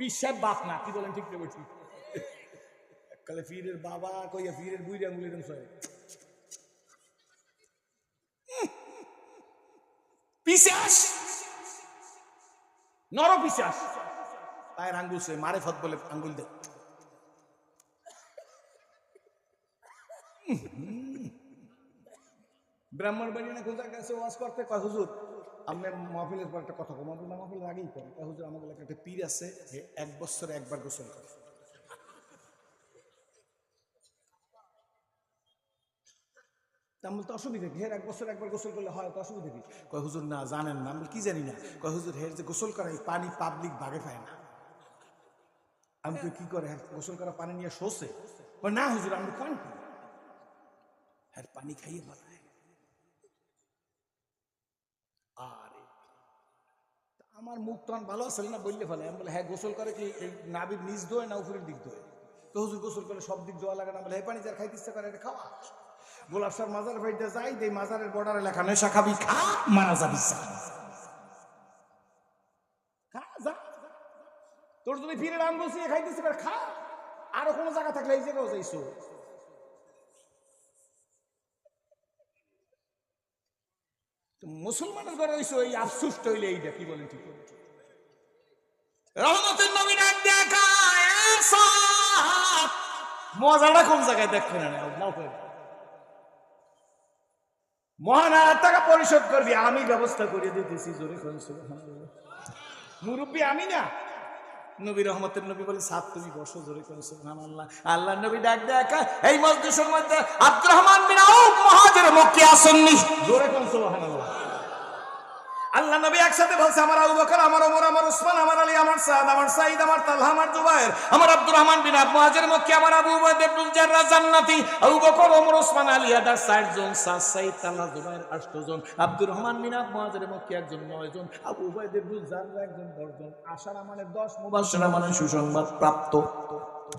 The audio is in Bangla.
পিসাব বাপ না কি বলেন ঠিক ঠিক কালে ফিরের বাবা কইয়া ফিরের বুইরা আঙুল এরম সয় পিসাস নর পিসাস পায়ের আঙ্গুল সে মারে ফত বলে আঙ্গুল দে। ব্রাহ্মণ বাড়ি না কোথায় কাছে ওয়াজ করতে কয়, হুজুর আমি মাহফিলের পর একটা কথা কমাবো না মাহফিলের আগেই করি। কয়, হুজুর, আমাদের একটা পীর আছে এক বছরে একবার গোসল করে। তেমন তো অসুবিধা হের এক বছর একবার গোসল করলে হয়, তো অসুবিধা কি? কয়, হুজুর, না, জানেন না। আমি কি জানি না? কয়, হুজুর, হের যে গোসল করা, এই পানি পাবলিক ভাগে পায় না। আমি তো কি করে? গোসল করা পানি নিয়ে শোষে? না, হুজুর, আমি খান কি হ্যাঁ পানি খাইয়ে বানায় আরে তা আমার মুখ তখন ভালো আসলে না, বললে ফেলে আমি বলে হ্যাঁ গোসল করে কি এই নাবির নিচ দোয় না উপরের দিক দোয় তো হুজুর গোসল করে সব দিক দোয়া লাগে না। বলে হ্যাঁ পানি যার খাইতে ইচ্ছা করে, এটা খাওয়া। গোলাপ সার মাজার ভাইতে যাই, দেই মাজারের বর্ডারে লেখা, নেশা খাবি, খা, মারা যাবি, খা। যা। তোর যদি ফিরে রাম বলছি খাইতে ইচ্ছা করে, খা। আরও কোনো জায়গা থাকলে এই জায়গাও যাইছো। মুসলমানের ঘরে হইছো এই আফসুস হইলে এইটা, কি বলেন ঠিক রহমতের নবী ডাক দেখা মজাটা কোন জায়গায় দেখবেন না টাকা পরিশোধ করবি, আমি ব্যবস্থা করে দিতেছি, জোরে মুরব্বী, আমি না। নবী রহমতের নবী বলে, সাত, তুমি বসো, জোরে করে সুবহানাল্লাহ। আল্লাহ নবী ডাক দেখা এই মজলিসের মধ্যে আব্দুর রহমান মক্কি আসন্নি। আল্লাহ নবী একসাথে বলছে, আমার আবু বকর, আমার ওমর, আমার উসমান, আমার আলী, আমার সাদ, আমার সাইদ আমার তালহা, আমার জুবায়ের আমার আব্দুর রহমান বিন আবু মুহাজির মক্কি আমার আবু উবাইদ ইবনুল জাররাহ জান্নাতি, আবু বকর, ওমর, উসমান, আলী আদা 60 জন সাদ সাইদ তালহা জুবায়ের 8 জন, আব্দুর রহমান বিন আবু মুহাজির মক্কি একজন 9 জন, আবু উবাইদ ইবনুল জাররাহ একজন 10 জন। আশারা মানে 10 মুবাশশিরা মানে সুসংবাদ প্রাপ্ত।